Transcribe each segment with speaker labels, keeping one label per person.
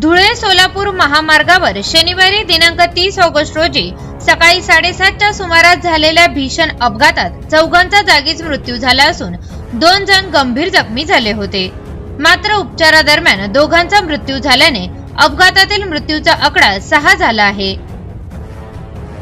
Speaker 1: धुळे सोलापूर महामार्गावर शनिवारी दिनांक तीस ऑगस्ट रोजी सकाळी साडेसातच्या सुमारास झालेल्या भीषण अपघातात चौघांचा जागीच मृत्यू झाला असून दोन जण गंभीर जखमी झाले होते. मात्र उपचारादरम्यान दोघांचा मृत्यू झाल्याने अपघातातील मृत्यूचा आकडा सहा झाला आहे.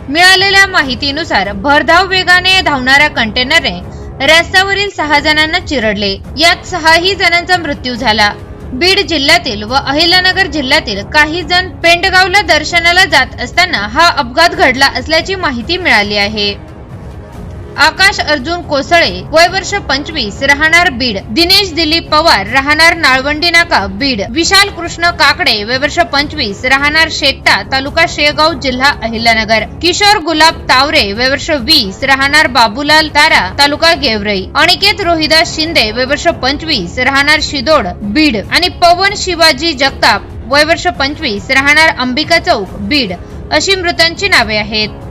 Speaker 1: मिळालेल्या माहितीनुसार भरधाव वेगाने धावणाऱ्या कंटेनरने रस्त्यावरील सहा जणांना चिरडले. यात सहाही जणांचा मृत्यू झाला. बीड जिल्ह्यातील व अहिल्यानगर जिल्ह्यातील काही जण पेंडगावला दर्शनाला जात असताना हा अपघात घडला असल्याची माहिती मिळाली आहे. आकाश अर्जुन कोसळे वय वर्ष पंचवीस राहणार बीड. दिनेश दिलीप पवार राहणार नाळवंडी नाका बीड. विशाल कृष्ण काकडे वय वर्ष पंचवीस राहणार शेकटा तालुका शेगाव जिल्हा अहिल्यानगर. किशोर गुलाब तावरे वय वर्ष वीस राहणार बाबूलाल तारा तालुका गेवरई. अनिकेत रोहिदास शिंदे वय वर्ष पंचवीस राहणार शिदोड बीड. आणि पवन शिवाजी जगताप वय वर्ष पंचवीस राहणार अंबिका चौक बीड. अशी मृतांची नावे आहेत.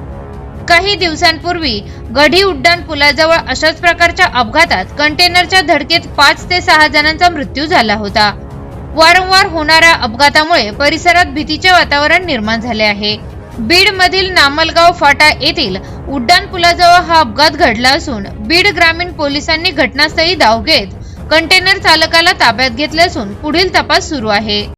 Speaker 1: काही दिवसांपूर्वी गढी उड्डाण पुलाजवळ अशाच प्रकारच्या अपघातात कंटेनरच्या धडकेत पाच ते सहा जणांचा मृत्यू झाला होता. वारंवार होणाऱ्या अपघातामुळे परिसरात भीतीचे वातावरण निर्माण झाले आहे. बीड मधील नामलगाव फाटा येथील उड्डाण पुलाजवळ हा अपघात घडला असून बीड ग्रामीण पोलिसांनी घटनास्थळी धाव घेत कंटेनर चालकाला ताब्यात घेतले असून पुढील तपास सुरू आहे.